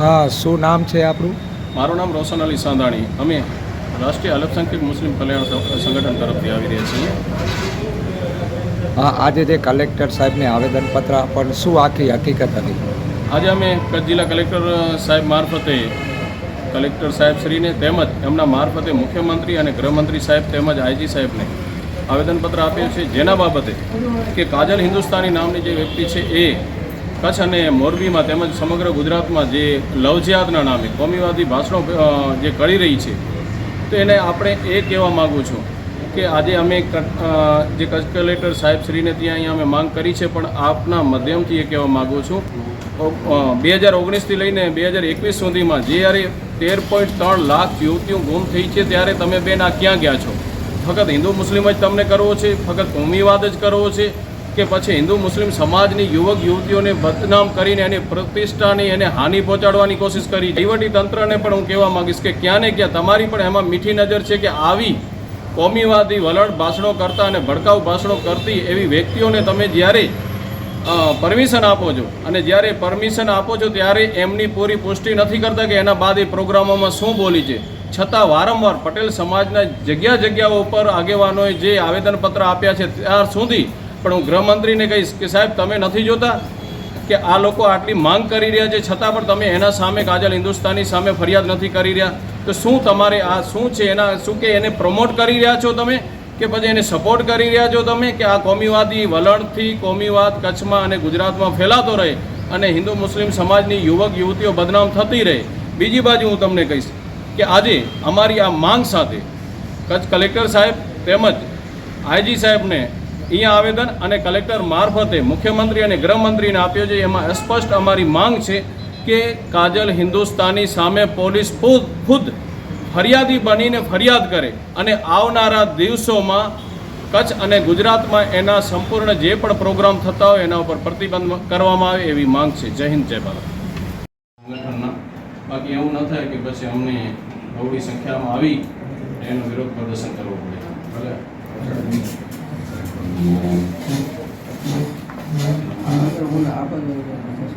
હા શું નામ છે આપણું? મારું નામ રોશન અલી સાંધાણી. અમે રાષ્ટ્રીય અલ્પસંખ્યક મુસ્લિમ કલ્યાણ સંગઠન તરફથી આવી રહ્યા છીએ. હા આજે જે કલેક્ટર સાહેબને આવેદનપત્ર આપવાનું શું આખી હકીકત હતી? આજે અમે કચ્છ જિલ્લા કલેક્ટર સાહેબ મારફતે કલેક્ટર સાહેબ શ્રીને તેમજ એમના મારફતે મુખ્યમંત્રી અને ગૃહમંત્રી સાહેબ તેમજ આઈજી સાહેબને આવેદનપત્ર આપ્યું છે જેના બાબતે કે કાજલ હિન્દુસ્તાની નામની જે વ્યક્તિ છે એ કચ્છ અને મોરબીમાં તેમજ સમગ્ર ગુજરાતમાં જે લવજિયાદના નામે કોમીવાદી ભાષણો જે કરી રહી છે, તો એને આપણે એ કહેવા માગું છું કે આજે અમે જે કચ્છ કલેક્ટર સાહેબ શ્રીને ત્યાં અહીંયા અમે માંગ કરી છે, પણ આપના માધ્યમથી એ કહેવા માગું છું. બે હજાર ઓગણીસથી લઈને બે હજાર એકવીસ સુધીમાં જ્યારે તેર પોઈન્ટ ત્રણ લાખ યુવતીઓ ગુમ થઈ છે, ત્યારે તમે બેન આ ક્યાં ગયા છો? ફક્ત હિન્દુ, મુસ્લિમ જ તમને કરવો છે? ફક્ત કોમીવાદ જ કરવો છે? કે પછી હિન્દુ મુસ્લિમ સમાજની યુવક યુવતીઓને બદનામ કરીને એની પ્રતિષ્ઠાની એને હાનિ પહોંચાડવાની કોશિશ કરી. વહીવટી તંત્રને પણ હું કહેવા માંગીશ કે ક્યાં ને ક્યાં તમારી પણ એમાં મીઠી નજર છે કે આવી કોમીવાદી, વલણ ભાષણો કરતા અને ભડકાઉ ભાષણો કરતી એવી વ્યક્તિઓને તમે જ્યારે પરમિશન આપો છો અને જ્યારે પરમિશન આપો છો ત્યારે એમની પૂરી પુષ્ટિ નથી કરતા કે એના બાદ એ પ્રોગ્રામોમાં શું બોલી છે. છતાં વારંવાર પટેલ સમાજના જગ્યા જગ્યાઓ ઉપર આગેવાનોએ જે આવેદનપત્ર આપ્યા છે, ત્યાર સુધી પણ હું ગૃહમંત્રીને કહીશ કે સાહેબ, તમે નથી જોતા કે આ લોકો આટલી માંગ કરી રહ્યા છે, છતાં પણ તમે એના સામે કાજલ હિન્દુસ્તાની સામે ફરિયાદ નથી કરી રહ્યા? તો શું તમારે આ શું છે એના, શું કે એને પ્રમોટ કરી રહ્યા છો તમે? કે પછી એને સપોર્ટ કરી રહ્યા છો તમે કે આ કોમીવાદી વલણથી કોમીવાદ કચ્છમાં અને ગુજરાતમાં ફેલાતો રહે અને હિન્દુ મુસ્લિમ સમાજની યુવક યુવતીઓ બદનામ થતી રહે? બીજી બાજુ હું તમને કહીશ કે આજે અમારી આ માંગ સાથે કચ્છ કલેક્ટર સાહેબ તેમજ આઈજી સાહેબને અહીંયા આવેદન અને કલેક્ટર મારફતે મુખ્યમંત્રી અને ગૃહમંત્રીને આપ્યો છે. એમાં સ્પષ્ટ અમારી માંગ છે કે કાજલ હિન્દુસ્તાની સામે પોલીસ ખુદ ફરિયાદી બનીને ફરિયાદ કરે અને આવનારા દિવસોમાં કચ્છ અને ગુજરાતમાં એના સંપૂર્ણ જે પણ પ્રોગ્રામ થતા હોય એના ઉપર પ્રતિબંધ કરવામાં આવે એવી માંગ છે. જય હિન્દ, જય ભારત. બાકી એવું ન થાય કે પછી અમને બહુડી સંખ્યામાં આવી એનો વિરોધ પ્રદર્શન કરવો પડે. ભલે. maneira. Né?